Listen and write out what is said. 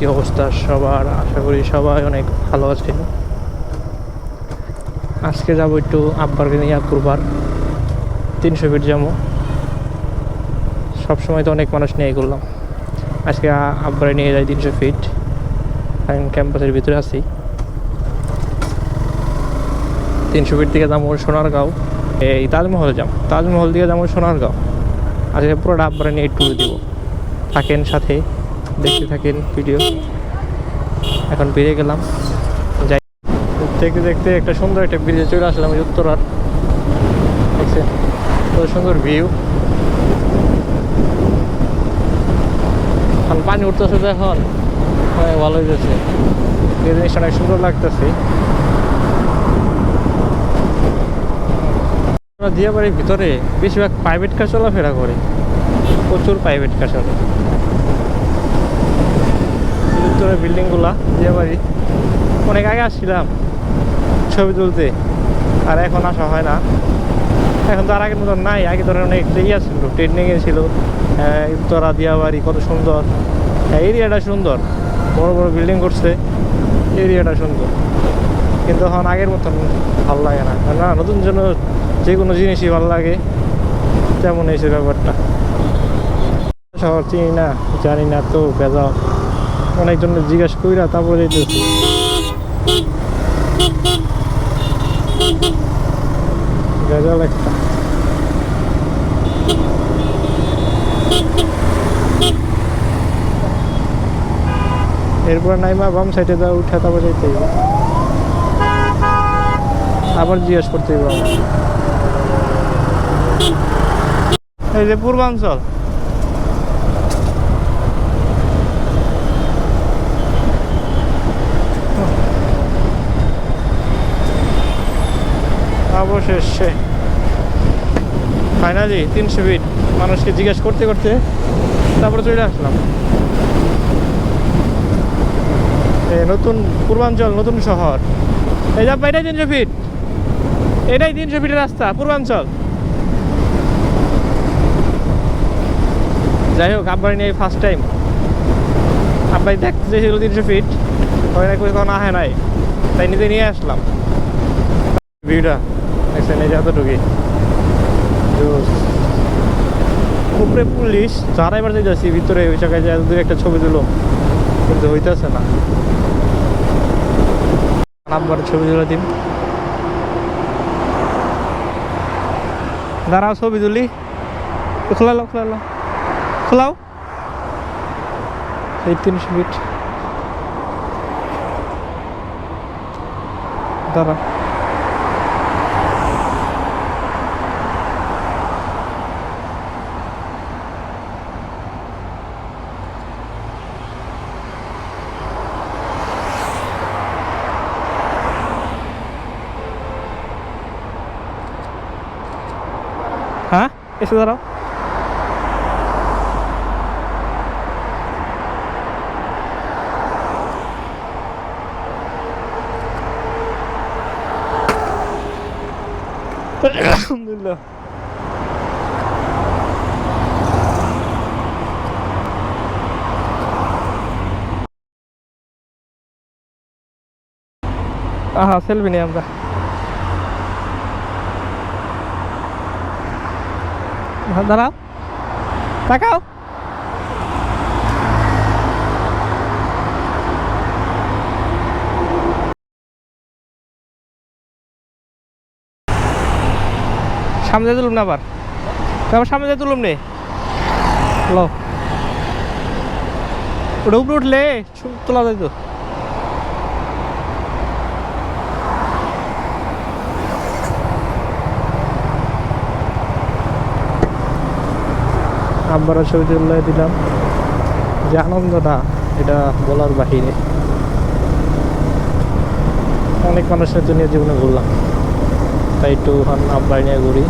কি অবস্থা? সবার, আশা করি সবাই অনেক ভালো আছে। আজকে যাব একটু আব্বারকে নিয়ে করবার তিনশো ফিট যাব। সবসময় তো অনেক মানুষ নিয়ে করলাম আজকে আব্বারে নিয়ে যাই তিনশো ফিট। আমি ক্যাম্পাসের ভিতরে আছি। তিনশো ফিট থেকে যাব সোনারগাঁও। এই তাজমহল যাব। তাজমহল থেকে যাব সোনারগাঁও। আজকে পুরোটা আব্বারে নিয়ে ট্যুর দিব। থাকেন সাথে। দেখতে থাকেন ভিডিও। এখন বেরিয়ে গেলাম। যাই। দেখতে দেখতে একটা সুন্দর একটা ব্রিজে চলে আসলাম উত্তরার। দেখছেন? কত সুন্দর ভিউ এখন পানি উঠতেছে তো এখন। অনেক ভালো হয়েছে। এই জিনিসটা অনেক সুন্দর লাগতেছে। দিয়ে বাড়ির ভিতরে বেশিরভাগ প্রাইভেট কার চলাফেরা করে। প্রচুর প্রাইভেট কার চলে। ভিতরে বিল্ডিংগুলা দিয়ে বাড়ি। অনেক আগে আসছিলাম ছবি তুলতে, আর এখন আসা হয় না। এখন তো আর আগের মতন নাই, আগে ধরেন অনেক ইয়ে ছিল ট্রেনিংয়ে ছিল উত্তরা দিয়াবাড়ি কত সুন্দর। হ্যাঁ এরিয়াটা সুন্দর, বড় বড় বিল্ডিং করছে এরিয়াটা সুন্দর। কিন্তু এখন আগের মতন ভালো লাগে না না, নতুন জন্য যে কোনো জিনিসই ভালো লাগে, তেমন এসে ব্যাপারটা। শহর চিনি না, জানি না, তো বেজা অনেকজন জিজ্ঞেস কইরা তারপরে যেতেছি ভেজাল একটা। নাইমা বাম সাইডে যা উঠে তারপর হইব। আবার জিজ্ঞেস করতে এই যে পূর্বাঞ্চল। অবশেষে। ফাইনালি তিনশো ফিট মানুষকে জিজ্ঞেস করতে করতে তারপরে চলে আসলাম। নতুন পূর্বাঞ্চল, নতুন শহর। এই যা এটাই তিনশো ফিট এটাই তিনশো ফিটের রাস্তা, পূর্বাঞ্চল। যাই হোক, আব্বাই নিয়ে ফার্স্ট টাইম আব্বাই দেখতে চেয়েছিল তিনশো ফিট ওখানে কোনো আহে নাই, তাই নিজে নিয়ে আসলাম। ভিউটা। দেখছেন এই যে উপরে পুলিশ, যারা এবার যাচ্ছি, ভিতরে ওই জায়গায় যে দু একটা ছবি তুলো। কিন্তু হইতেছে না। আব্বার ছবি তুলে দিন। দাঁড়াও, ছবি তুলি। খোলালো খোলালো। খোলাও। এই তিনশো ফিট দাঁড়া। আলহামদুলিল্লাহ আহা সেলফি নিই আমরা দাঁড়াও। তাকাও। সামনে তুলুম না আবার। আবার সামনে তুলুম নে। ওটা উপরে উঠলে তোলা যায় তো। আব্বারও শহীদুল্লাহ দিলাম। যে আনন্দটা, এটা বলার বাহিরে। অনেক মানুষের জন্য জীবনে ঘুরলাম। তাই একটু আব্বাই নিয়ে ঘুরি।